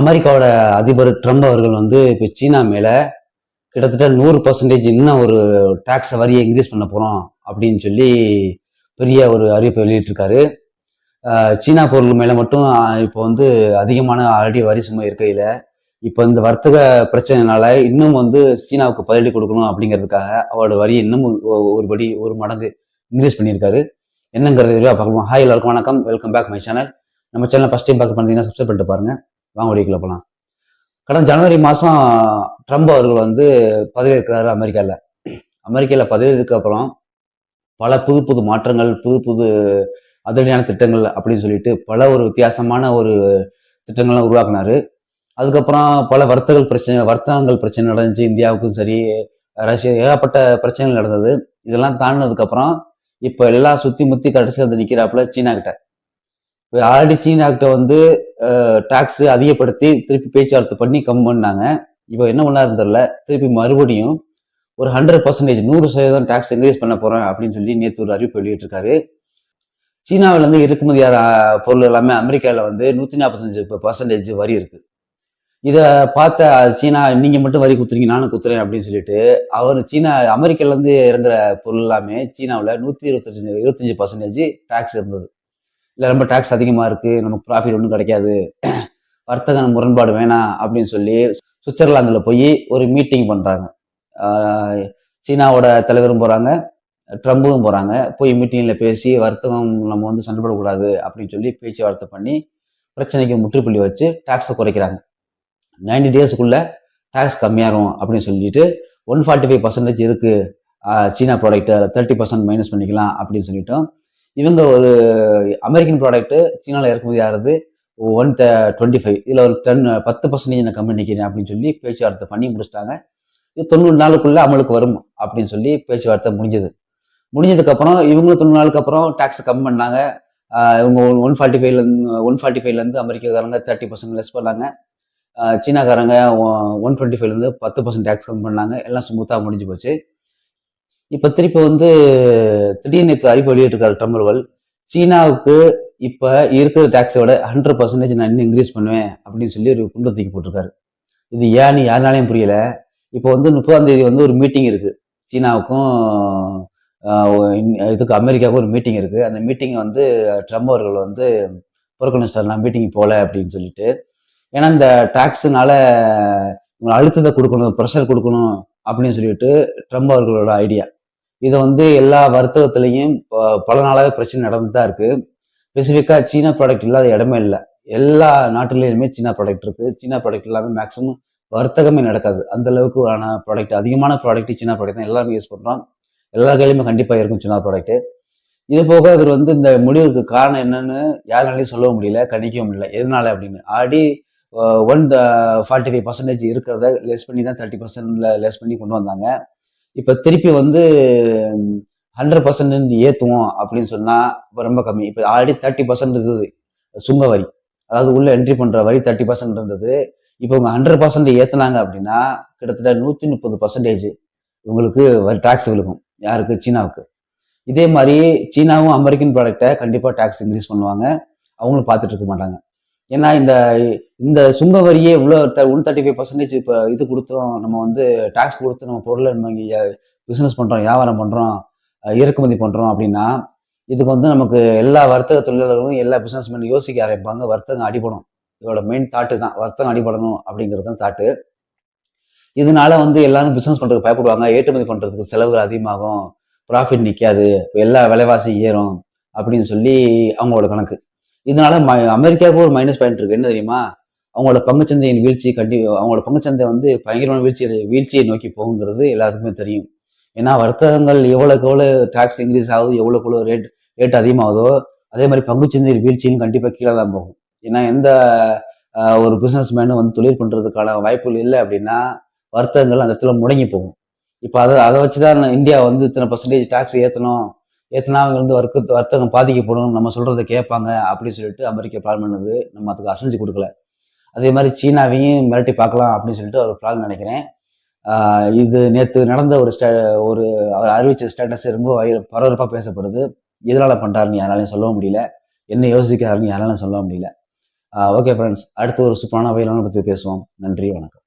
அமெரிக்காவோட அதிபர் ட்ரம்ப் அவர்கள் வந்து இப்போ சீனா மேலே கிட்டத்தட்ட நூறு பர்சன்டேஜ் இன்னும் ஒரு டாக்ஸ் வரியை இன்க்ரீஸ் பண்ண போகிறோம் அப்படின்னு சொல்லி பெரிய ஒரு அறிவிப்பை வெளியிட்டிருக்காரு. சீனா பொருள் மேலே மட்டும் இப்போ வந்து அதிகமான ஆல்ரெடி வரி சுமை இருக்கையில் இப்போ இந்த வர்த்தக பிரச்சனைனால இன்னும் வந்து சீனாவுக்கு பதிலடி கொடுக்கணும் அப்படிங்கிறதுக்காக அவரோட வரி இன்னும் ஒரு படி ஒரு மடங்கு இன்க்ரீஸ் பண்ணியிருக்காரு. என்னங்கிறது விரிவாக பார்க்கலாம்? ஹாய் எல்லாருக்கும் வணக்கம். வெல்கம் பேக் மை சேனல் நம்ம சேனல் ஃபஸ்ட் டைம் பார்க்க பண்ணுறீங்கன்னா சப்ஸ்கிரைப் பண்ணிட்டு பாருங்கள் வாங்க வீடியோக்குள்ள போகலாம் கடந்த ஜனவரி மாதம் ட்ரம்ப் அவர்கள் வந்து பதவியேற்கிறாரு அமெரிக்காவில் அமெரிக்காவில் பதவியேற்றதுக்கு அப்புறம் பல புது புது மாற்றங்கள் புது புது அதிரடியான திட்டங்கள் அப்படின்னு சொல்லிட்டு பல ஒரு வித்தியாசமான ஒரு திட்டங்கள்லாம் உருவாக்குனாரு. அதுக்கப்புறம் பல வர்த்தகங்கள் பிரச்சனை வர்த்தகங்கள் பிரச்சனை நடந்துச்சு. இந்தியாவுக்கும் சரி ரஷ்யா ஏகப்பட்ட பிரச்சனைகள் நடந்தது. இதெல்லாம் தாண்டினதுக்கப்புறம் இப்போ எல்லாம் சுற்றி முற்றி கடைசி வந்து நிற்கிறாப்புல சீனா கிட்ட. ஆல்ரெடி சீனா வந்து டாக்ஸ் அதிகப்படுத்தி திருப்பி பேச்சுவார்த்தை பண்ணி கம் பண்ணாங்க. இப்போ என்ன பண்ணாருன்னு தெரில திருப்பி மறுபடியும் ஒரு ஹண்ட்ரட் பர்சன்டேஜ் நூறு சதவீதம் டாக்ஸ் இன்க்ரீஸ் பண்ண போறேன் அப்படின்னு சொல்லி நேற்று ஒரு அறிவிப்பு வெளியிட்டிருக்காரு. சீனாவுல இருந்து இறக்குமதியார பொருள் எல்லாமே அமெரிக்காவில் வந்து நூற்றி நாற்பத்தஞ்சு பர்சன்டேஜ் வரி இருக்கு. இதை பார்த்த சீனா நீங்க மட்டும் வரி குத்துறீங்க நானும் குத்துறேன் அப்படின்னு சொல்லிட்டு அவர் சீனா அமெரிக்கால இருந்து இறங்குற பொருள் எல்லாமே சீனாவில் நூற்றி இருபத்தஞ்சு இருபத்தஞ்சு பர்சன்டேஜ் டாக்ஸ் இருந்தது. இல்லை ரொம்ப டேக்ஸ் அதிகமாக இருக்குது நமக்கு ப்ராஃபிட் ஒன்றும் கிடைக்காது. வர்த்தக முரண்பாடு வேணாம் அப்படின்னு சொல்லி சுவிட்சர்லாந்தில் போய் ஒரு மீட்டிங் பண்ணுறாங்க சீனாவோட தலைவரும் போகிறாங்க ட்ரம்பும் போகிறாங்க போய் மீட்டிங்கில் பேசி வர்த்தகம் நம்ம வந்து சண்டைப்படக்கூடாது அப்படின்னு சொல்லி பேச்சுவார்த்தை பண்ணி பிரச்சனைக்கு முற்றுப்புள்ளி வச்சு டேக்ஸை குறைக்கிறாங்க. நைன்டி டேஸுக்குள்ளே டேக்ஸ் கம்மியாகும் அப்படின்னு சொல்லிட்டு ஒன் ஃபார்ட்டி ஃபைவ் பர்சன்டேஜ் இருக்கு சீனா ப்ராடக்ட்டை தேர்ட்டி பர்சன்ட் மைனஸ் பண்ணிக்கலாம் அப்படின்னு சொல்லிட்டோம். இவங்க ஒரு அமெரிக்கன் ப்ராடக்ட்டு சீனாவில் இறக்குமதி ஆகிறது ஒன் த டுவெண்ட்டி ஃபைவ் இதில் ஒரு டென் பத்து பர்சன்டேஜ் நான் கம்மி நிற்கிறேன் அப்படின்னு சொல்லி பேச்சுவார்த்தை பண்ணி முடிச்சிட்டாங்க. இது தொண்ணூறு நாளுக்குள்ளே அமலுக்கு வரும் அப்படின்னு சொல்லி பேச்சுவார்த்தை முடிஞ்சது. முடிஞ்சதுக்கப்புறம் இவங்களும் தொண்ணூறு நாளுக்கு அப்புறம் டேக்ஸ் கம்மி பண்ணாங்க. இவங்க ஒன் ஃபார்ட்டி ஃபைவ்லேருந்து ஒன் ஃபார்ட்டி ஃபைவ்லேருந்து அமெரிக்காக்காரங்க தேர்ட்டி பர்சன்ட் லெஸ் பண்ணாங்க. சீனாக்காரங்க ஒன் டுவெண்ட்டி ஃபைவ்லேருந்து பத்து பர்சன்ட் டேக்ஸ் கம்மி பண்ணாங்க. எல்லாம் ஸ்மூத்தாக முடிஞ்சு போச்சு. இப்போ திருப்பி வந்து திடீர்னு நேற்று அறிவிப்பு வெளியிட்டிருக்காரு ட்ரம்ப் சீனாவுக்கு இப்போ இருக்கிற டேக்ஸோட விட ஹண்ட்ரட் பர்சன்டேஜ் நான் இன்னும் இன்க்ரீஸ் பண்ணுவேன் அப்படின்னு சொல்லி ஒரு குண்டு தூக்கி போட்டிருக்காரு. இது ஏன்னு யாருனாலையும் புரியல. இப்போ வந்து முப்பதாம் தேதி வந்து ஒரு மீட்டிங் இருக்கு. சீனாவுக்கும் இன்- இதுக்கு அமெரிக்காவுக்கும் ஒரு மீட்டிங் இருக்கு. அந்த மீட்டிங்கை வந்து ட்ரம்ப் அவர்கள் வந்து புறக்கணிச்சிட்டார் நான் மீட்டிங் போகல அப்படின்னு சொல்லிட்டு. ஏன்னா இந்த டாக்ஸுனால உங்களை அழுத்தத்தை கொடுக்கணும் ப்ரெஷர் கொடுக்கணும். அப்படின்னு சொல்லிட்டு ட்ரம்ப் அவர்களோட ஐடியா இதை வந்து எல்லா வர்த்தகத்திலையும் பல நாளாகவே பிரச்சனை நடந்து தான் இருக்குது ஸ்பெசிஃபிக்காக சீனா ப்ராடக்ட் இல்லாத இடமே இல்லை. எல்லா நாட்டுலேயுமே சீனா ப்ராடக்ட் இருக்குது சீனா ப்ராடக்ட் எல்லாமே மேக்ஸிமம் வர்த்தகமே நடக்காது. அந்த அளவுக்கு ஆன ப்ராடக்ட் அதிகமான ப்ராடக்ட் சீனா ப்ராடக்ட் தான் எல்லாருமே யூஸ் பண்ணுறோம் எல்லா கையிலுமே கண்டிப்பாக இருக்கும் சீனா ப்ராடக்ட்டு இது போக இவர் வந்து இந்த முடிவுக்கு காரணம் என்னன்னு யாருனாலையும் சொல்லவும் முடியல கணிக்கவும் முடியல. எதனால அப்படின்னு? ஆடி ஒன் ஃபார்ட்டி ஃபைவ் பர்சன்டேஜ் இருக்கிறத லெஸ் பண்ணி தான் தேர்ட்டி பர்சன்ட்ல லெஸ் பண்ணி கொண்டு வந்தாங்க. இப்போ திருப்பி வந்து ஹண்ட்ரட் பர்சன்ட் ஏற்றுவோம் அப்படின்னு சொன்னால் இப்போ ரொம்ப கம்மி. இப்போ ஆல்ரெடி தேர்ட்டி பர்சன்ட் இருக்குது சுங்க வரி. அதாவது உள்ளே என்ட்ரி பண்ணுற வரி தேர்ட்டி பர்சன்ட் இருந்தது. இப்போ இவங்க ஹண்ட்ரட் பர்சன்ட் ஏற்றுனாங்க அப்படின்னா கிட்டத்தட்ட நூற்றி முப்பது பர்சன்டேஜ் இவங்களுக்கு டேக்ஸ் விழுகும். யாருக்கு? சீனாவுக்கு. இதே மாதிரி சீனாவும் அமெரிக்கன் ப்ராடக்ட்டை கண்டிப்பாக டேக்ஸ் இன்க்ரீஸ் பண்ணுவாங்க. அவங்களும் பார்த்துட்டு இருக்க மாட்டாங்க. ஏன்னா இந்த இந்த சுங்க வரியே இவ்வளோ ஒன் தேர்ட்டி ஃபைவ் பர்சன்டேஜ் இப்போ இது கொடுத்தோம். நம்ம வந்து டாக்ஸ் கொடுத்து நம்ம பொருளை நம்ம இங்கே பிஸ்னஸ் பண்ணுறோம் வியாபாரம் பண்ணுறோம் இறக்குமதி பண்ணுறோம் அப்படின்னா இதுக்கு வந்து நமக்கு எல்லா வர்த்தக தொழிலாளர்களும் எல்லா பிஸ்னஸ்மேன் யோசிக்க ஆரம்பிப்பாங்க. வர்த்தகம் அடிபடும். இதோட மெயின் தாட்டு தான். வர்த்தகம் அடிபடணும் அப்படிங்கிறது தான் தாட்டு இதனால வந்து எல்லாரும் பிஸ்னஸ் பண்ணுறதுக்கு பயப்படுவாங்க. ஏற்றுமதி பண்ணுறதுக்கு செலவுகள் அதிகமாகும். ப்ராஃபிட் நிற்காது எல்லா விலைவாசி ஏறும் அப்படின்னு சொல்லி அவங்களோட கணக்கு. இதனால ம- அமெரிக்காவுக்கு ஒரு மைனஸ் பாயிண்ட் இருக்கு. என்ன தெரியுமா? அவங்களோட பங்குச்சந்தையின் வீழ்ச்சி கண்டி அவங்களோட பங்குச்சந்தை வந்து பயங்கரமான வீழ்ச்சி வீழ்ச்சியை நோக்கி போகுங்கிறது எல்லாத்துக்குமே தெரியும். ஏன்னா வர்த்தகங்கள் எவ்வளோக்கு எவ்வளோ டாக்ஸ் இன்க்ரீஸ் ஆகுது எவ்வளோக்கு எவ்வளோ ரேட் ரேட் அதிகமாகுதோ அதே மாதிரி பங்குச்சந்தையின் வீழ்ச்சியும் கண்டிப்பாக கீழே தான் போகும். ஏன்னா எந்த ஒரு பிஸ்னஸ் மேனும் வந்து தொழில் பண்ணுறதுக்கான வாய்ப்புகள் இல்லை அப்படின்னா வர்த்தகங்கள் அந்த இடத்துல முடங்கி போகும். இப்போ அதை அதை வச்சு தான் இந்தியா வந்து இத்தனை பர்சன்டேஜ் டாக்ஸ் ஏற்றணும் ஏற்றினா அவங்க வந்து வர்க்க வர்த்தகம் பாதிக்கப்படும் நம்ம சொல்கிறத கேட்பாங்க அப்படின்னு சொல்லிட்டு அமெரிக்கா பிளான் பண்ணுது. நம்ம அதுக்கு அசைஞ்சு கொடுக்கல. அதே மாதிரி சீனாவையும் மிரட்டி பார்க்கலாம் அப்படின்னு சொல்லிட்டு ஒரு பிளான் நினைக்கிறேன். இது நேற்று நடந்த ஒரு ஸ்டே ஒரு அவர் அறிவிச்ச ஸ்டேட்டஸ் ரொம்ப பரபரப்பாக பேசப்படுது. எதனால் பண்ணுறாருன்னு யாராலையும் சொல்லவும் முடியல. என்ன யோசிக்கிறாருன்னு யாராலையும் சொல்ல முடியல. ஓகே ஃப்ரெண்ட்ஸ் அடுத்து ஒரு சூப்பரான வகையிலான பற்றி பேசுவோம். நன்றி வணக்கம்.